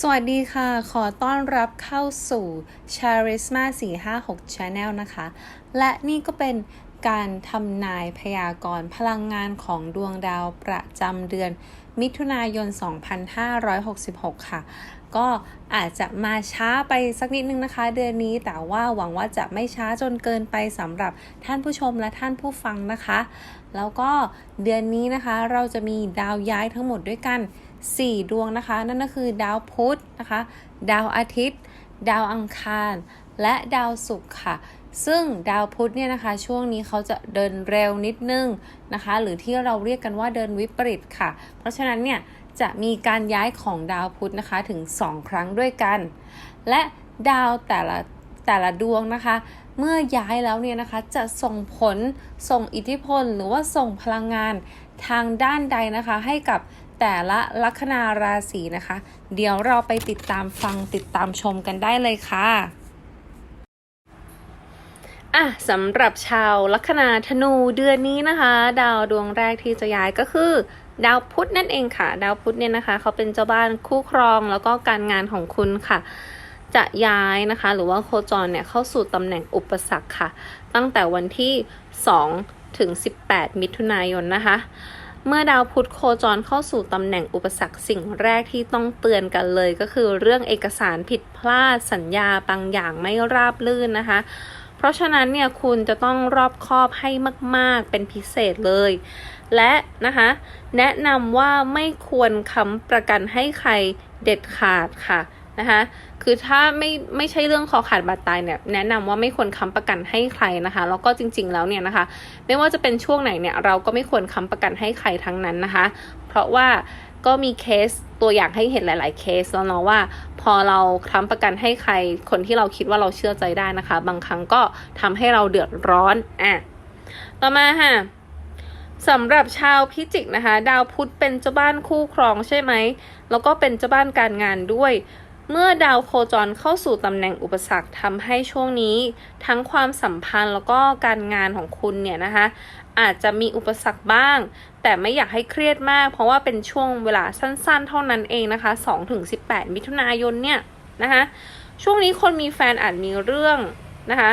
สวัสดีค่ะ ขอต้อนรับเข้าสู่ Charisma 456 Channel นะคะ และนี่ก็เป็นการทำนายพยากรณ์พลังงานของดวงดาวประจำเดือน มิถุนายน 2566 ค่ะ ก็อาจจะมาช้าไปสักนิดนึงนะคะ เดือนนี้ แต่ว่าหวังว่าจะไม่ช้าจนเกินไปสำหรับท่านผู้ชมและท่านผู้ฟังนะคะ แล้วก็เดือนนี้นะคะเราจะมีดาวย้ายทั้งหมดด้วยกัน 4 ดวงนะคะ นั่นก็คือดาวพุธนะคะ ดาวอาทิตย์ ดาวอังคาร และดาวศุกร์ค่ะ ซึ่งดาวพุธเนี่ยนะคะ ช่วงนี้เขาจะเดินเร็วนิดนึงนะคะ หรือที่เราเรียกกันว่าเดินวิปริตค่ะ เพราะฉะนั้นเนี่ยจะมีการย้ายของดาวพุธนะคะถึง 2 ครั้งด้วยกัน และดาวแต่ละแต่ละดวงนะคะ เมื่อย้ายแล้วเนี่ยนะคะจะส่งผลส่งอิทธิพล หรือว่าส่งพลังงานทางด้านใดนะคะ ให้กับ แต่ละลัคนาราศีนะคะ เดี๋ยวเราไปติดตามฟังติดตามชมกันได้เลยค่ะอะสำหรับชาวลัคนาธนูเดือนนี้นะคะ ดาวดวงแรกที่จะย้ายก็คือ ดาวพุธนั่นเองค่ะ ดาวพุธเนี่ยนะคะ เขาเป็นเจ้าบ้านคู่ครองแล้วก็การงานของคุณค่ะ จะย้ายนะคะ หรือว่าโคจรเนี่ยเข้าสู่ตำแหน่งอุปสรรคค่ะ ตั้งแต่วันที่ 2 ถึง 18 มิถุนายนนะคะ เมื่อดาวพุธโคจรเข้าสู่ตำแหน่งอุปสรรคสิ่งแรกที่ต้องเตือนกันเลย ก็คือเรื่องเอกสารผิดพลาดสัญญาบางอย่างไม่ราบลื่นนะคะ เพราะฉะนั้นเนี่ยคุณจะต้องรอบคอบให้มาก ๆ เป็นพิเศษเลย และนะคะ แนะนำว่าไม่ควรค้ำประกันให้ใครเด็ดขาดค่ะ นะคะคือถ้าไม่ไม่ใช่เรื่องคอขาดบาดตายเนี่ยแนะนำว่าไม่ควรค้ำประกันให้ใครนะคะ แล้วก็จริง ๆ แล้วเนี่ยนะคะ ไม่ว่าจะเป็นช่วงไหนเนี่ยเราก็ไม่ควรค้ำประกันให้ใครทั้งนั้นนะคะ เพราะว่าก็มีเคสตัวอย่างให้เห็นหลาย ๆ เคสแล้วเนาะว่า พอเราค้ำประกันให้ใครคนที่เราคิดว่าเราเชื่อใจได้นะคะ บางครั้งก็ทำให้เราเดือดร้อนอะต่อมาค่ะสำหรับชาวพิจิกนะคะ ดาวพุธเป็นเจ้าบ้านคู่ครองใช่ไหม แล้วก็เป็นเจ้าบ้านการงานด้วย เมื่อดาวโคจรเข้าสู่ตำแหน่งอุปสรรคทำให้ช่วงนี้ ทั้งความสัมพันธ์แล้วก็การงานของคุณเนี่ยนะคะ อาจจะมีอุปสรรคบ้าง แต่ไม่อยากให้เครียดมาก เพราะว่าเป็นช่วงเวลาสั้นๆ เท่านั้นเองนะคะ2-18 มิถุนายนเนี่ยนะคะช่วงนี้คนมีแฟนอาจมีเรื่องนะคะ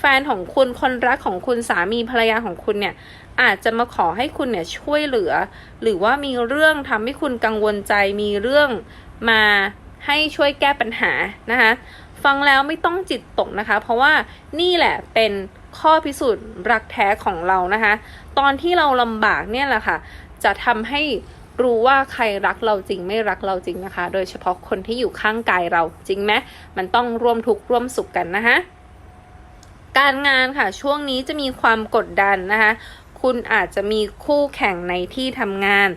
แฟนของคุณคนรักของคุณสามีภรรยาของคุณเนี่ยอาจจะมาขอให้คุณเนี่ยช่วยเหลือ หรือว่ามีเรื่องทำให้คุณกังวลใจมีเรื่องมา ให้ช่วยแก้ปัญหานะคะฟังแล้วไม่ต้องจิตตกนะคะ เพราะว่านี่แหละเป็นข้อพิสูจน์รักแท้ของเรานะคะ ตอนที่เราลำบากเนี่ยแหละค่ะ จะทำให้รู้ว่าใครรักเราจริงไม่รักเราจริงนะคะ โดยเฉพาะคนที่อยู่ข้างกายเราจริงไหมมันต้องร่วมทุกข์ร่วมสุขกันนะคะการงานค่ะช่วงนี้จะมีความกดดันนะคะ คุณอาจจะมีคู่แข่งในที่ทำงาน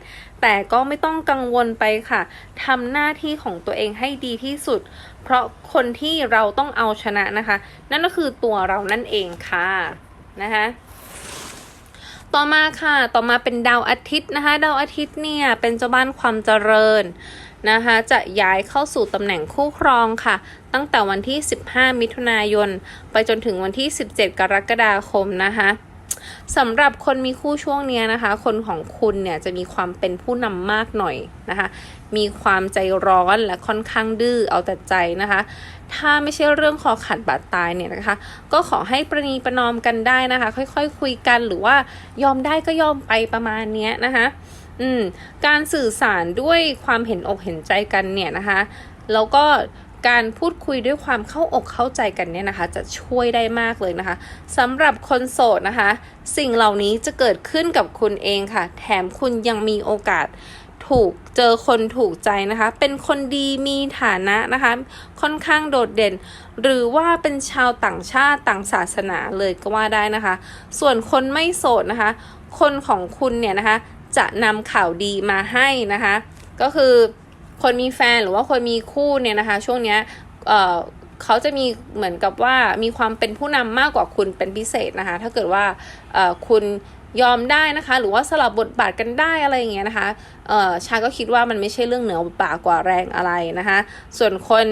แต่ก็ไม่ต้องกังวลไปค่ะทำหน้าที่ของตัวเองให้ดีที่สุด เพราะคนที่เราต้องเอาชนะนะคะ นั่นก็คือตัวเรานั่นเองค่ะนะคะต่อมาค่ะ ต่อมาเป็นดาวอาทิตย์นะคะ ดาวอาทิตย์เนี่ยเป็นเจ้าบ้านความเจริญนะคะ จะย้ายเข้าสู่ตำแหน่งคู่ครองค่ะ ตั้งแต่วันที่ 15 มิถุนายน ไปจนถึงวันที่ 17 กรกฎาคมนะคะ สำหรับคนมีคู่ช่วงนี้นะคะ คนของคุณเนี่ยจะมีความเป็นผู้นำมากหน่อยนะคะ มีความใจร้อนและค่อนข้างดื้อเอาแต่ใจนะคะ ถ้าไม่ใช่เรื่องคอขัดบาดตายเนี่ยนะคะ ก็ขอให้ประนีประนอมกันได้นะคะ ค่อยๆคคุยกันหรือว่ายอมได้ก็ยอมไปประมาณนี้นะคะอืมการสื่อสารด้วยความเห็นอกเห็นใจกันเนี่ยนะคะ แล้วก็ การพูดคุยด้วยความเข้าอกเข้าใจกันเนี่ยนะคะ จะช่วยได้มากเลยนะคะสำหรับคนโสดนะคะ สิ่งเหล่านี้จะเกิดขึ้นกับคุณเองค่ะ แถมคุณยังมีโอกาสถูกเจอคนถูกใจนะคะ เป็นคนดีมีฐานะนะคะ ค่อนข้างโดดเด่น หรือว่าเป็นชาวต่างชาติต่างศาสนาเลยก็ว่าได้นะคะ ส่วนคนไม่โสดนะคะ คนของคุณเนี่ยนะคะ จะนำข่าวดีมาให้นะคะ ก็คือ คนมีแฟนหรือว่าคนมีคู่เนี่ยนะคะ ช่วงเนี้ยเอ่อเขาจะมีเหมือนกับว่ามีความเป็นผู้นำมากกว่าคุณเป็นพิเศษนะคะ ถ้าเกิดว่าเอ่อคุณยอมได้นะคะ หรือว่าสลับบทบาทกันได้อะไรอย่างเงี้ยนะคะเอ่อชาก็คิดว่ามันไม่ใช่เรื่องเหนือบทบากว่าแรงอะไรนะคะ ส่วนคน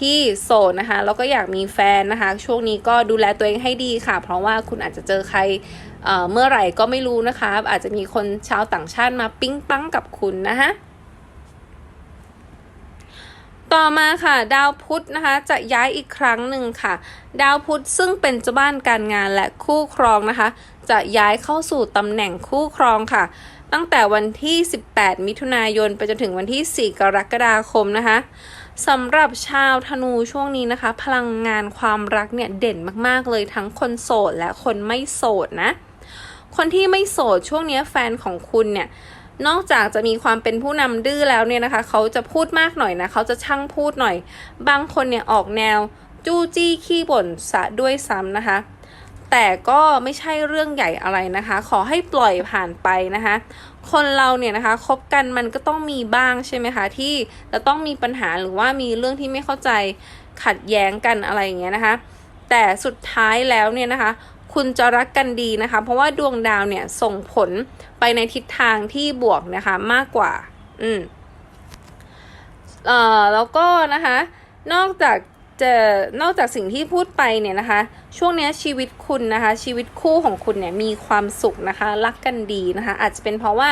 ที่โสดนะคะแล้วก็อยากมีแฟนนะคะ ช่วงนี้ก็ดูแลตัวเองให้ดีค่ะ เพราะว่าคุณอาจจะเจอใครเเมื่อไหร่ก็ไม่รู้นะคะ อาจจะมีคนชาวต่างชาติมาปิ๊งปังกับคุณนะคะ ต่อมาค่ะดาวพุธนะคะจะย้ายอีกครั้งหนึ่งค่ะ ดาวพุธซึ่งเป็นเจ้าบ้านการงานและคู่ครองนะคะ จะย้ายเข้าสู่ตำแหน่งคู่ครองค่ะ ตั้งแต่วันที่ 18 มิถุนายนไปจนถึงวันที่ 4 กรกฎาคมนะคะสำหรับชาวธนูช่วงนี้นะคะ พลังงานความรักเนี่ยเด่นมากๆเลยทั้งคนโสดและคนไม่โสดนะ คนที่ไม่โสดช่วงนี้แฟนของคุณเนี่ย นอกจากจะมีความเป็นผู้นำดื้อแล้วเนี่ยนะคะ เขาจะพูดมากหน่อยนะเขาจะช่างพูดหน่อย บางคนเนี่ยออกแนวจู้จี้ขี้บ่นสะด้วยซ้ำนะคะ แต่ก็ไม่ใช่เรื่องใหญ่อะไรนะคะ ขอให้ปล่อยผ่านไปนะคะ คนเราเนี่ยนะคะคบกันมันก็ต้องมีบ้างใช่ไหมคะที่จะต้องมีปัญหาหรือว่ามีเรื่องที่ไม่เข้าใจขัดแย้งกันอะไรอย่างเงี้ยนะคะ แต่สุดท้ายแล้วเนี่ยนะคะ คุณจะรักกันดีนะคะ เพราะว่าดวงดาวเนี่ยส่งผล ไปในทิศทางที่บวกนะคะมากกว่า อืมเอ่อแล้วก็นะคะ นอกจากจะนอกจากสิ่งที่พูดไปเนี่ยนะคะ ช่วงนี้ชีวิตคุณนะคะ ชีวิตคู่ของคุณเนี่ยมีความสุขนะคะ รักกันดีนะคะ อาจจะเป็นเพราะว่า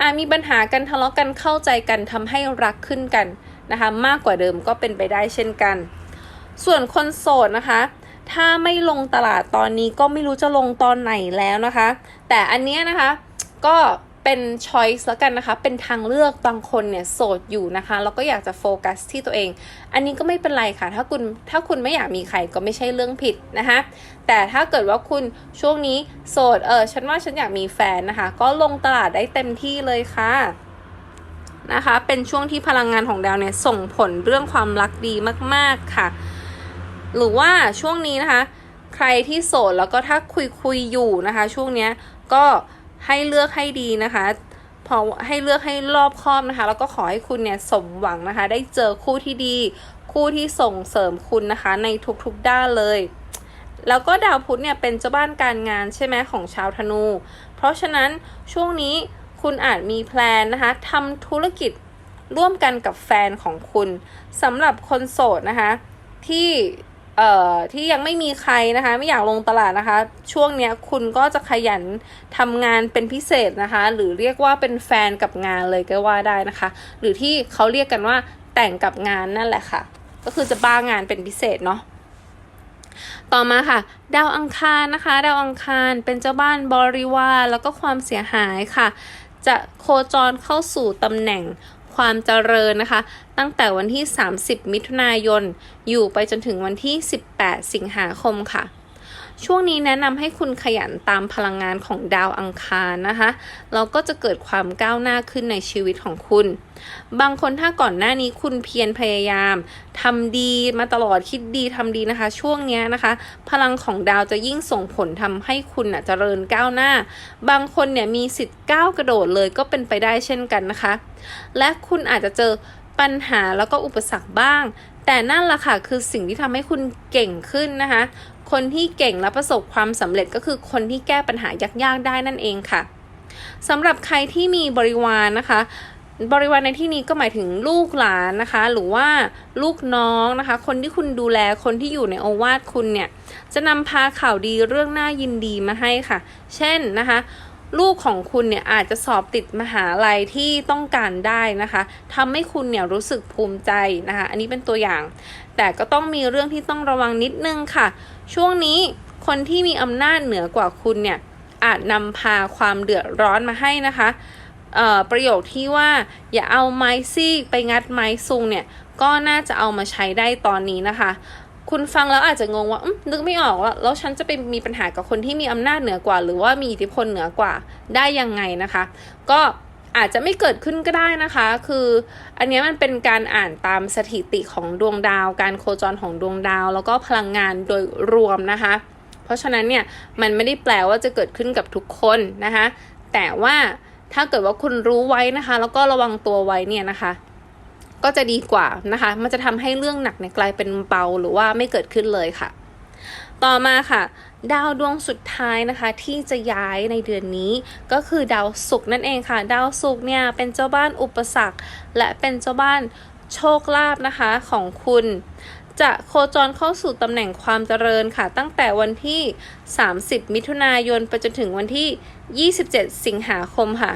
อามีปัญหากันทะเลาะกันเข้าใจกันทำให้รักขึ้นกันนะคะ มากกว่าเดิมก็เป็นไปได้เช่นกัน ส่วนคนโสดนะคะ ถ้าไม่ลงตลาดตอนนี้ก็ไม่รู้จะลงตอนไหนแล้วนะคะ แต่อันเนี้ยนะคะ ก็เป็น choice แล้วกันนะคะ เป็นทางเลือกบางคนเนี่ยโสดอยู่นะคะ แล้วก็อยากจะโฟกัสที่ตัวเอง อันนี้ก็ไม่เป็นไรค่ะ ถ้าคุณถ้าคุณไม่อยากมีใครก็ไม่ใช่เรื่องผิดนะคะ แต่ถ้าเกิดว่าคุณช่วงนี้โสด เออ ฉันว่าฉันอยากมีแฟนนะคะ ก็ลงตลาดได้เต็มที่เลยค่ะนะคะ เป็นช่วงที่พลังงานของดาวเนี่ยส่งผลเรื่องความรักดีมาก ๆค่ะ หรือว่าช่วงนี้นะคะ ใครที่โสดแล้วก็ถ้าคุยคุยอยู่นะคะ ช่วงเนี้ยก็ ให้เลือกให้ดีนะคะพอให้เลือกให้รอบคอบนะคะ แล้วก็ขอให้คุณเนี่ยสมหวังนะคะ ได้เจอคู่ที่ดี คู่ที่ส่งเสริมคุณนะคะ ในทุกๆด้านเลย แล้วก็ดาวพุธเนี่ยเป็นเจ้าบ้านการงานใช่ไหมของชาวธนู เพราะฉะนั้นช่วงนี้คุณอาจมีแพลนนะคะทำธุรกิจร่วมกันกับแฟนของคุณสำหรับคนโสดนะคะ ที่ เอ่อที่ยังไม่มีใครนะคะ ไม่อยากลงตลาดนะคะ ช่วงเนี้ยคุณก็จะขยันทำงานเป็นพิเศษนะคะ หรือเรียกว่าเป็นแฟนกับงานเลยก็ว่าได้นะคะ หรือที่เขาเรียกกันว่าแต่งกับงานนั่นแหละค่ะ ก็คือจะบ้างานเป็นพิเศษเนาะต่อมาค่ะ ดาวอังคารนะคะ ดาวอังคารเป็นเจ้าบ้านบริวารแล้วก็ความเสียหายค่ะ จะโคจรเข้าสู่ตำแหน่ง ความเจริญนะคะ ตั้งแต่วันที่ 30 มิถุนายน อยู่ไปจนถึงวันที่ 18 สิงหาคมค่ะ ช่วงนี้แนะนำให้คุณขยันตามพลังงานของดาวอังคารนะคะแล้วก็จะเกิดความก้าวหน้าขึ้นในชีวิตของคุณ บางคนถ้าก่อนหน้านี้คุณเพียรพยายามทำดีมาตลอดคิดดีทำดีนะคะ ช่วงนี้นะคะ พลังของดาวจะยิ่งส่งผลทำให้คุณน่ะเจริญก้าวหน้า บางคนเนี่ยมีสิทธิ์ก้าวกระโดดเลยก็เป็นไปได้เช่นกันนะคะ และคุณอาจจะเจอ ปัญหาแล้วก็อุปสรรคบ้าง แต่นั่นแหละค่ะคือสิ่งที่ทำให้คุณเก่งขึ้นนะคะ คนที่เก่งและประสบความสำเร็จก็คือคนที่แก้ปัญหายากๆได้นั่นเองค่ะสำหรับใครที่มีบริวารนนะคะ บริวารในที่นี้ก็หมายถึงลูกหลานนะคะ หรือว่าลูกน้องนะคะ คนที่คุณดูแลคนที่อยู่ในโอวาทคุณเนี่ย จะนำพาข่าวดีเรื่องน่ายินดีมาให้ค่ะ เช่นนะคะ ลูกของคุณเนี่ยอาจจะสอบติดมหาลัยที่ต้องการได้นะคะทำให้คุณเนี่ยรู้สึกภูมิใจนะคะ อันนี้เป็นตัวอย่าง แต่ก็ต้องมีเรื่องที่ต้องระวังนิดนึงค่ะ ช่วงนี้คนที่มีอำนาจเหนือกว่าคุณเนี่ยอาจนำพาความเดือดร้อนมาให้นะคะประโยคที่ว่าอย่าเอาไม้ซีกไปงัดไม้ซุงเนี่ยก็น่าจะเอามาใช้ได้ตอนนี้นะคะ คุณฟังแล้วอาจจะงงว่านึกไม่ออกว่าแล้วฉันจะไปมีปัญหากับคนที่มีอำนาจเหนือกว่า หรือว่ามีอิทธิพลเหนือกว่าได้ยังไงนะคะ ก็อาจจะไม่เกิดขึ้นก็ได้นะคะ คืออันนี้มันเป็นการอ่านตามสถิติของดวงดาว การโคจรของดวงดาว แล้วก็พลังงานโดยรวมนะคะ เพราะฉะนั้นเนี่ยมันไม่ได้แปลว่าจะเกิดขึ้นกับทุกคนนะคะ แต่ว่าถ้าเกิดว่าคุณรู้ไว้นะคะ แล้วก็ระวังตัวไว้เนี่ยนะคะ ก็จะดีกว่านะคะ มันจะทำให้เรื่องหนักเนี่ยกลายเป็นเบาหรือว่าไม่เกิดขึ้นเลยค่ะ ต่อมาค่ะ ดาวดวงสุดท้ายนะคะ ที่จะย้ายในเดือนนี้ ก็คือดาวศุกร์นั่นเองค่ะ ดาวศุกร์เนี่ยเป็นเจ้าบ้านอุปสรรค และเป็นเจ้าบ้านโชคลาภนะคะของคุณจะโคจรเข้าสู่ตำแหน่งความเจริญค่ะ ตั้งแต่วันที่ 30 มิถุนายนไปจนถึงวันที่ 27 สิงหาคมค่ะ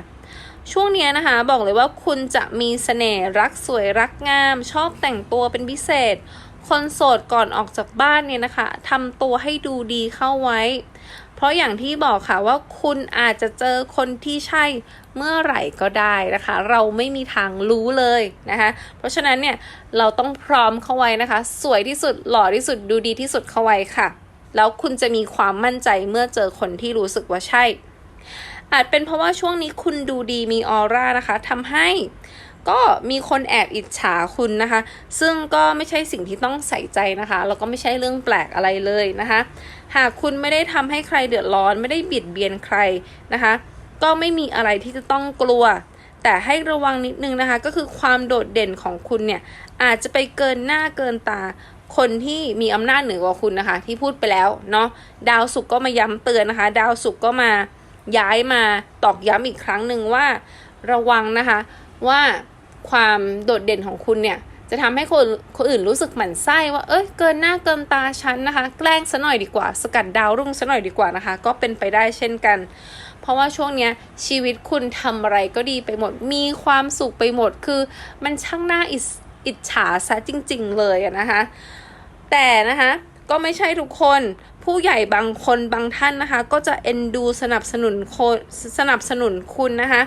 ช่วงนี้นะคะบอกเลยว่าคุณจะมีเสน่ห์รักสวยรักงาม ชอบแต่งตัวเป็นพิเศษ คนโสดก่อนออกจากบ้านเนี่ยนะคะทำตัวให้ดูดีเข้าไว้ เพราะอย่างที่บอกค่ะว่าคุณอาจจะเจอคนที่ใช่เมื่อไหร่ก็ได้นะคะ เราไม่มีทางรู้เลยนะคะ เพราะฉะนั้นเนี่ยเราต้องพร้อมเข้าไว้นะคะ สวยที่สุดหล่อที่สุดดูดีที่สุดเข้าไว้ค่ะ แล้วคุณจะมีความมั่นใจเมื่อเจอคนที่รู้สึกว่าใช่ อาจเป็นเพราะว่าช่วงนี้คุณดูดีมีออร่านะคะทำให้ก็มีคนแอบอิจฉาคุณนะคะ ซึ่งก็ไม่ใช่สิ่งที่ต้องใส่ใจนะคะ แล้วก็ไม่ใช่เรื่องแปลกอะไรเลยนะคะ หากคุณไม่ได้ทำให้ใครเดือดร้อน ไม่ได้บิดเบียนใครนะคะ ก็ไม่มีอะไรที่จะต้องกลัว แต่ให้ระวังนิดนึงนะคะ ก็คือความโดดเด่นของคุณเนี่ย อาจจะไปเกินหน้าเกินตาคนที่มีอำนาจเหนือกว่าคุณนะคะ ที่พูดไปแล้วเนาะ ดาวศุกร์ก็มาย้ำเตือนนะคะ ดาวศุกร์ก็มา ย้ายมาตอกย้ำอีกครั้งหนึ่งว่าระวังนะคะว่าความโดดเด่นของคุณเนี่ยจะทำให้คนคนอื่นรู้สึกหมั่นไส้ว่า เอ้ย เกินหน้าเกินตาฉันนะคะ แกล้งซะหน่อยดีกว่า สกัดดาวรุ่งซะหน่อยดีกว่านะคะ ก็เป็นไปได้เช่นกัน เพราะว่าช่วงเนี้ยชีวิตคุณทำอะไรก็ดีไปหมด มีความสุขไปหมด คือมันช่างน่าอิจอิจฉาซะจริง ๆ เลยนะคะ แต่นะคะ ก็ไม่ใช่ทุกคน ผู้ใหญ่บางคนบางท่านนะคะ ก็จะเอ็นดูสนับสนุนคนสนับสนุนคุณนะคะ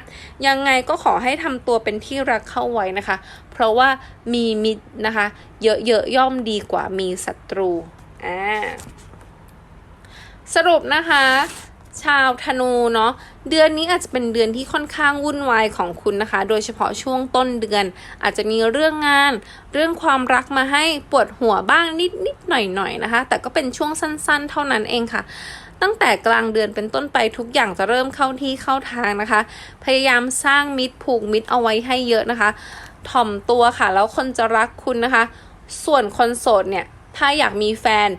ยังไงก็ขอให้ทำตัวเป็นที่รักเข้าไว้นะคะ เพราะว่ามีมิตรนะคะ เยอะๆย่อมดีกว่ามีศัตรูอ่าสรุปนะคะ ชาวธนูเนาะเดือนนี้อาจจะเป็นเดือนที่ค่อนข้างวุ่นวายของคุณนะคะ โดยเฉพาะช่วงต้นเดือน อาจจะมีเรื่องงาน เรื่องความรักมาให้ปวดหัวบ้างนิดนิดหน่อยหน่อยนะคะ แต่ก็เป็นช่วงสั้นๆ เท่านั้นเองค่ะ ตั้งแต่กลางเดือนเป็นต้นไปทุกอย่างจะเริ่มเข้าที่เข้าทางนะคะ พยายามสร้างมิตรผูกมิตรเอาไว้ให้เยอะนะคะ ถ่อมตัวค่ะ แล้วคนจะรักคุณนะคะ ส่วนคนโสดเนี่ยถ้าอยากมีแฟน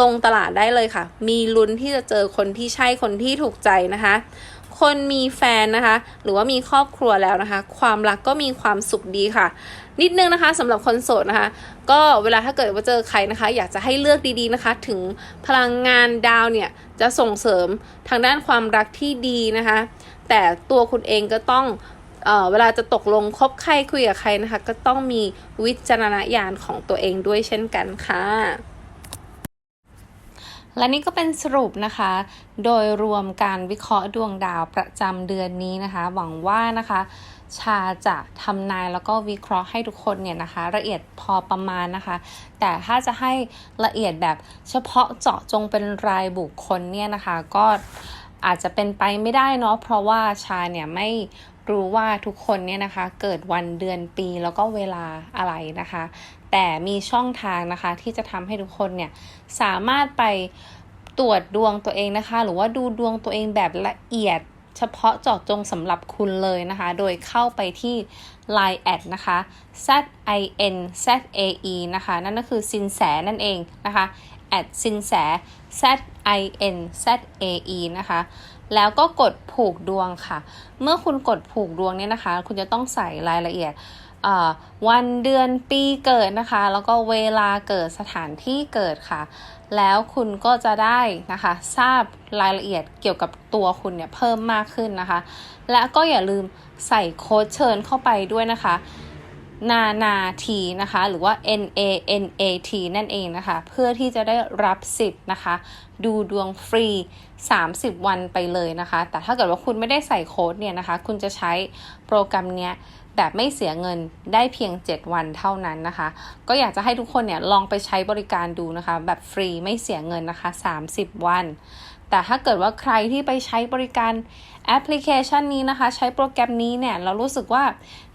ลงตลาดได้เลยค่ะ มีลุ้นที่จะเจอคนที่ใช่คนที่ถูกใจนะคะ คนมีแฟนนะคะ หรือว่ามีครอบครัวแล้วนะคะ ความรักก็มีความสุขดีค่ะ นิดนึงนะคะสำหรับคนโสดนะคะ ก็เวลาถ้าเกิดว่าเจอใครนะคะ อยากจะให้เลือกดีๆนะคะ ถึงพลังงานดาวเนี่ยจะส่งเสริมทางด้านความรักที่ดีนะคะ แต่ตัวคุณเองก็ต้องเอ่อเวลาจะตกลงคบใครคุยกับใครนะคะ ก็ต้องมีวิจารณญาณของตัวเองด้วยเช่นกันค่ะ และนี่ก็เป็นสรุปนะคะ โดยรวมการวิเคราะห์ดวงดาวประจำเดือนนี้นะคะ หวังว่านะคะ ชาจะทำนายแล้วก็วิเคราะห์ให้ทุกคนเนี่ยนะคะ ละเอียดพอประมาณนะคะ แต่ถ้าจะให้ละเอียดแบบเฉพาะเจาะจงเป็นรายบุคคลเนี่ยนะคะ ก็อาจจะเป็นไปไม่ได้เนาะเพราะว่าชาเนี่ยไม่รู้ว่าทุกคนเนี่ยนะคะ เกิดวันเดือนปีแล้วก็เวลาอะไรนะคะ แต่มีช่องทางนะคะ ที่จะทำให้ทุกคนเนี่ยสามารถไปตรวจดวงตัวเองนะคะ หรือว่าดูดวงตัวเองแบบละเอียดเฉพาะเจาะจงสำหรับคุณเลยนะคะ โดยเข้าไปที่ Line แอดนะคะ z i n z a e นะคะ นั่นก็คือสินแสนั่นเองนะคะแอดสินแส z i n z a e นะคะ แล้วก็กดผูกดวงค่ะ เมื่อคุณกดผูกดวงเนี่ยนะคะ คุณจะต้องใส่รายละเอียด วันเดือนปีเกิดนะคะ แล้วก็เวลาเกิดสถานที่เกิดค่ะ แล้วคุณก็จะได้นะคะทราบรายละเอียดเกี่ยวกับตัวคุณเนี่ยเพิ่มมากขึ้นนะคะ และก็อย่าลืมใส่โค้ดเชิญเข้าไปด้วยนะคะนานาทีนะคะ หรือว่า N A N A T นั่นเองนะคะ เพื่อที่จะได้รับสิทธิ์นะคะ ดูดวงฟรี 30 วันไปเลยนะคะ แต่ถ้าเกิดว่าคุณไม่ได้ใส่โค้ดเนี่ยนะคะ คุณจะใช้โปรแกรมเนี้ย แบบไม่เสียเงินได้เพียง 7 วันเท่านั้นนะคะ ก็อยากจะให้ทุกคนเนี่ยลองไปใช้บริการดูนะคะ แบบฟรีไม่เสียเงินนะคะ 30 วัน แต่ถ้าเกิดว่าใครที่ไปใช้บริการแอปพลิเคชันนี้นะคะ ใช้โปรแกรมนี้เนี่ยเรารู้สึกว่า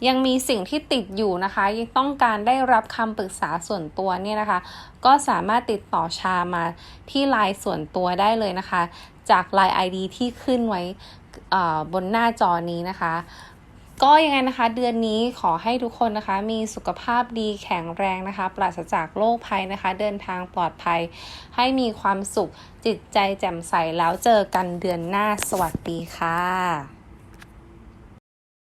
ยังมีสิ่งที่ติดอยู่นะคะ ยังต้องการได้รับคำปรึกษาส่วนตัวเนี่ยนะคะ ก็สามารถติดต่อชามาที่ไลน์ส่วนตัวได้เลยนะคะ จาก Line ID ที่ขึ้นไว้อ่อบนหน้าจอนี้นะคะ ก็ยังไงนะคะ เดือนนี้ขอให้ทุกคนนะคะ มีสุขภาพดีแข็งแรงนะคะ ปราศจากโรคภัยนะคะ เดินทางปลอดภัย ให้มีความสุขจิตใจแจ่มใสแล้วเจอกันเดือนหน้าสวัสดีค่ะ